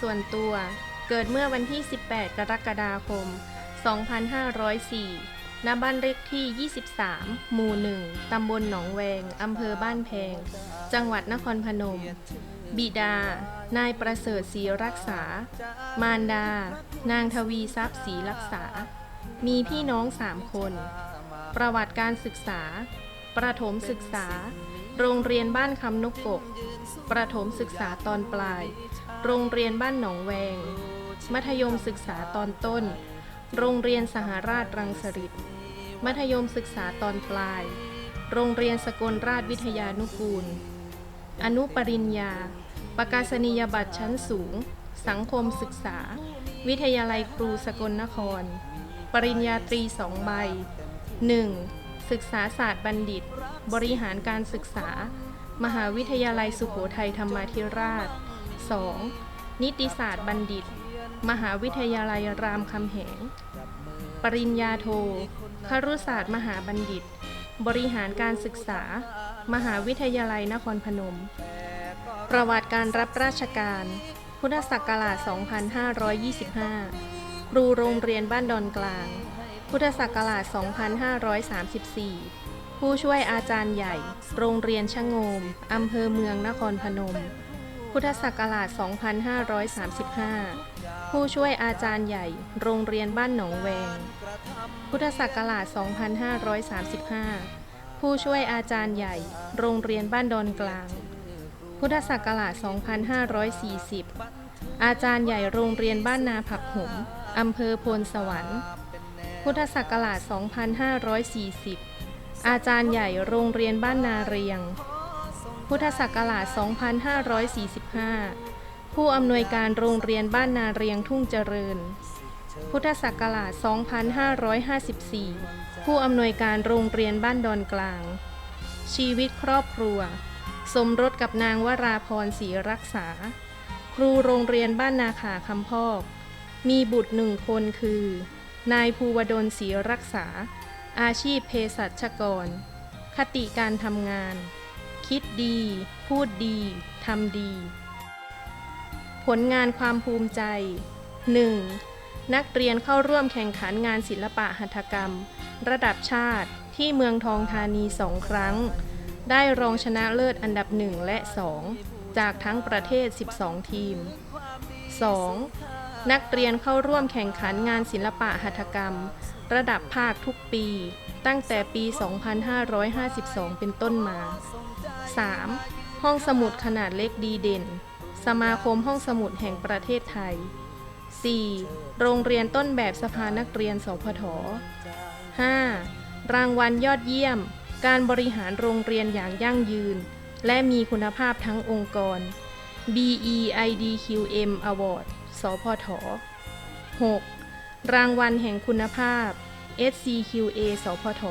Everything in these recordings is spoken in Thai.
ส่วนตัว เกิดเมื่อวันที่ 18 กรกฎาคม 2504 ณ บ้านเลขที่ 23 หมู่ 1 ตำบลหนองแวง อำเภอบ้านแพง จังหวัดนครพนม บิดา นายประเสริฐศรีรักษา มารดา นางทวีทรัพย์ศรีรักษา มีพี่น้องสามคน ประวัติการศึกษา ประถมศึกษา โรงเรียนบ้านคำนกกกประถมศึกษาตอนปลาย โรงเรียนบ้านหนองแวง มัธยมศึกษาตอนต้น โรงเรียนสหราชรังสฤษมัธยมศึกษาตอนปลาย โรงเรียนสกลราชวิทยานุกูล อนุปริญญา ประกาศนียบัตรชั้นสูง สังคมศึกษา วิทยาลัยครูสกลนคร ปริญญาตรีสองใบ 1. ศึกษาศาสตร์บัณฑิต บริหารการศึกษา มหาวิทยาลัยสุโขทัยธรรมาธิราช 2. นิติศาสตร์บัณฑิต มหาวิทยาลัยรามคำแหง ปริญญาโทครุศาสตร์มหาบัณฑิต บริหารการศึกษา มหาวิทยาลัยนครพนม ประวัติการรับราชการ พุทธศักราช 2525 ครูโรงเรียนบ้านดอนกลาง พุทธศักราช 2534 ผู้ช่วยอาจารย์ใหญ่ โรงเรียนชะโงม อำเภอเมืองนครพนม พุทธศักราช 2535 ผู้ช่วยอาจารย์ใหญ่ โรงเรียนบ้านหนองแวง พุทธศักราช 2535 ผู้ช่วยอาจารย์ใหญ่ โรงเรียนบ้านดอนกลาง พุทธศักราช 2540 อาจารย์ใหญ่โรงเรียนบ้านนาผักหมอำเภอโพนสวรรค์ พุทธศักราช 2540 อาจารย์ใหญ่โรงเรียนบ้านนาเรียงพุทธศักราช 2545 ผู้อำนวยการโรงเรียนบ้านนาเรียงทุ่งเจริญ พุทธศักราช 2554 ผู้อำนวยการโรงเรียนบ้านดอนกลาง ชีวิตครอบครัว สมรสกับนางวราพรศรีรักษา ครูโรงเรียนบ้านนาขาคำพอก มีบุตรหนึ่งคนคือ นายภูวดลศรีรักษา อาชีพเภสัชกร คติการทำงาน คิดดี พูดดี ทำดี ผลงานความภูมิใจ 1. นักเรียนเข้าร่วมแข่งขันงานศิลปะหัตถกรรม ระดับชาติที่เมืองทองธานีสองครั้ง ได้รองชนะเลิศอันดับ 1 และ 2 จากทั้งประเทศ 12 ทีม 2. นักเรียนเข้าร่วมแข่งขันงานศิลปะหัตถกรรม ระดับภาคทุกปี ตั้งแต่ปี 2552 เป็นต้นมา 3. ห้องสมุดขนาดเล็กดีเด่น สมาคมห้องสมุดแห่งประเทศไทย 4. โรงเรียนต้นแบบสภานักเรียน สพท 5. รางวัลยอดเยี่ยม การบริหารโรงเรียนอย่างยั่งยืน และมีคุณภาพทั้งองค์กร BEIDQM Award สพท 6. รางวัลแห่งคุณภาพ SCQA สพท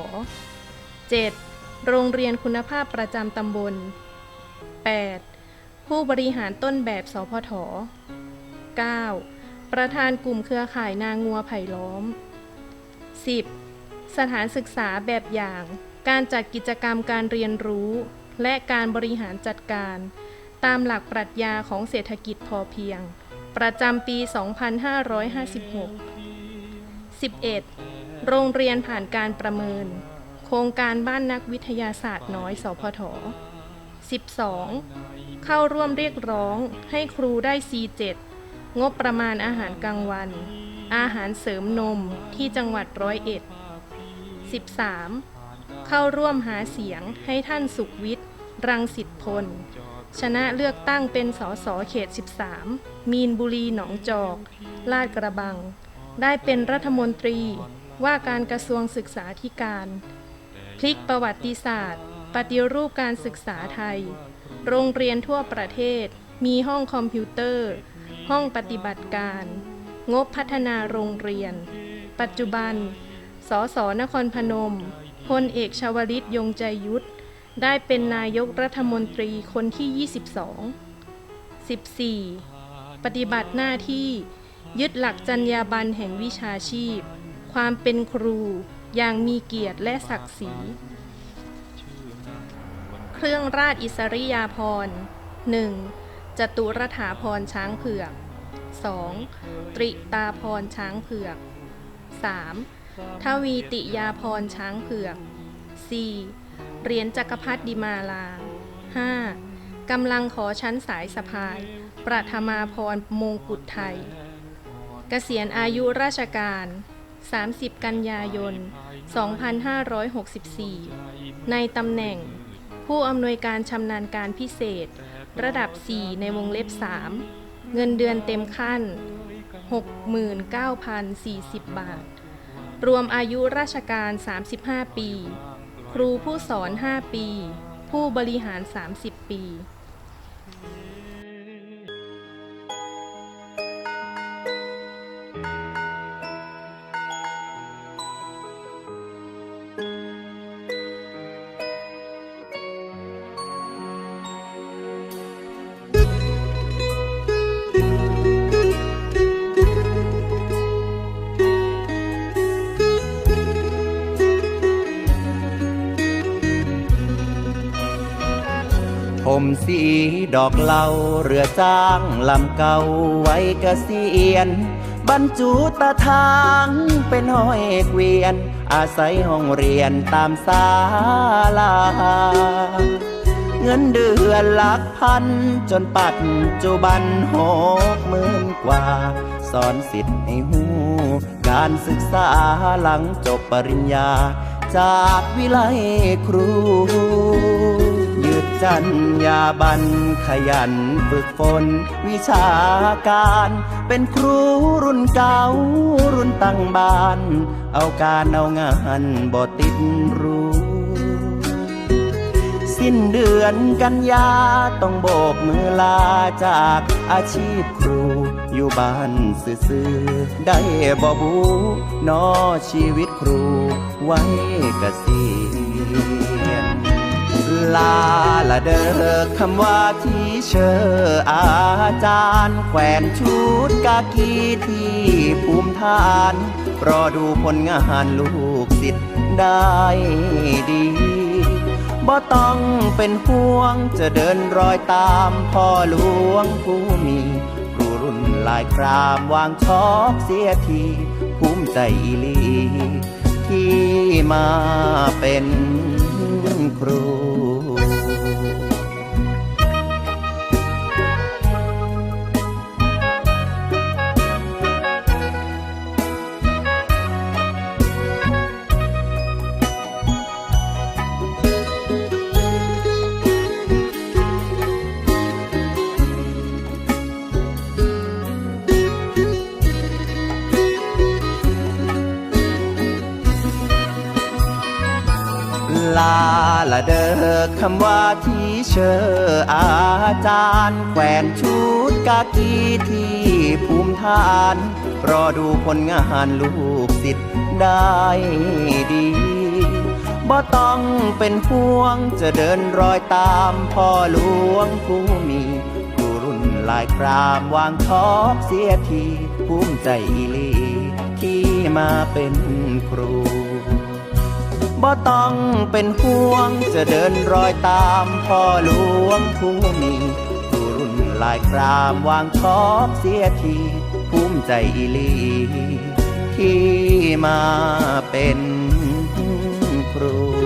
7. โรงเรียนคุณภาพประจำตำบล 8. ผู้บริหารต้นแบบสพท 9. ประธานกลุ่มเครือข่ายนางงัวไผ่ล้อม 10. สถานศึกษาแบบอย่าง การจัดกิจกรรมการเรียนรู้ และการบริหารจัดการ ตามหลักปรัชญาของเศรษฐกิจพอเพียง ประจำปี 2556 11. โรงเรียนผ่านการประเมิน โครงการบ้านนักวิทยาศาสตร์น้อย สพท 12. เข้าร่วมเรียกร้องให้ครูได้ C7 งบประมาณอาหารกลางวัน อาหารเสริมนมที่จังหวัดร้อยเอ็ด 13. เข้าร่วมหาเสียงให้ท่านสุขวิทย์ รังสิตพล ชนะเลือกตั้งเป็นสสเขต 13 มีนบุรีหนองจอก ลาดกระบัง ได้เป็นรัฐมนตรีว่าการกระทรวงศึกษาธิการ พลิกประวัติศาสตร์ ปฏิรูปการศึกษาไทย โรงเรียนทั่วประเทศ มีห้องคอมพิวเตอร์ ห้องปฏิบัติการ งบพัฒนาโรงเรียน ปัจจุบัน สสนครพนม พลเอกชวลิตยงใจยุทธ ได้เป็นนายกรัฐมนตรีคนที่ 22 14. ปฏิบัติหน้าที่ยึดหลักจรรยาบรรณแห่งวิชาชีพ ความเป็นครู อย่างมีเกียรติและศักดิ์ศรี เครื่องราชอิสริยาภรณ์ 1. จตุรถาพรช้างเผือก 2. ตริตาพรช้างเผือก 3. ทวีติยาพรช้างเผือก 4. เหรียญจักรพรรดิมาลา 5. กำลังขอชั้นสายสะพาย ประธมาพรมงกุฎไทย เกษียณอายุราชการ 30 กันยายน 2564 ในตำแหน่ง ผู้อำนวยการชำนาญการพิเศษ ระดับ 4 ในวงเล็บ 3 เงินเดือนเต็มขั้น 69,040 บาท รวมอายุราชการ 35 ปี ครูผู้สอน 5 ปี ผู้บริหาร 30 ปี สีดอกเหลาเรือจ้างลำเก่าไว้เกษียณบรรจุตาทางเป็นห้อยเกวียน อาศัยห้องเรียนตามศาลา เงินเดือนหลักพันจนปัจจุบันหกหมื่นกว่า สอนสิทธิ์ให้หูการศึกษาหลังจบปริญญา จากวิไลครู จันยาบันขยันฝึกฝนวิชาการ เป็นครูรุ่นเก่ารุ่นตั้งบ้าน เอาการเอางานบ่ติดรู้ สิ้นเดือนกันยาต้องโบกมือลาจากอาชีพครู อยู่บ้านซื่อๆได้บ่บูนอชีวิตครูไว้เกษียณลา ละเด้อคำว่าที่เชออาจารย์ แขวนชุดกากีที่ภูมิฐาน รอดูผลงานลูกศิษย์ได้ดีบ่ต้องเป็นห่วงจะเดินรอยตามพ่อหลวงผู้มีครูรุ่นหลายครามวางชอบเสียทีภูมิใจลีที่มาเป็นครู ลาละเดอคำว่าที่เชออาจารย์แขวนชุดกากีที่ภูมิฐาน รอดูผลงานลูกศิษย์ได้ดีบ่ต้องเป็นห่วงจะเดินรอยตามพ่อหลวงผู้มีครูรุ่นหลายครามวางทอบเสียทีภูมิใจอีลีที่มาเป็นครู บ่ต้องเป็นห่วง จะเดินรอยตามพ่อหลวงผู้มีผู้รุ่นลายครามวางทอบเสียทีภูมิใจอีลีที่มาเป็นครู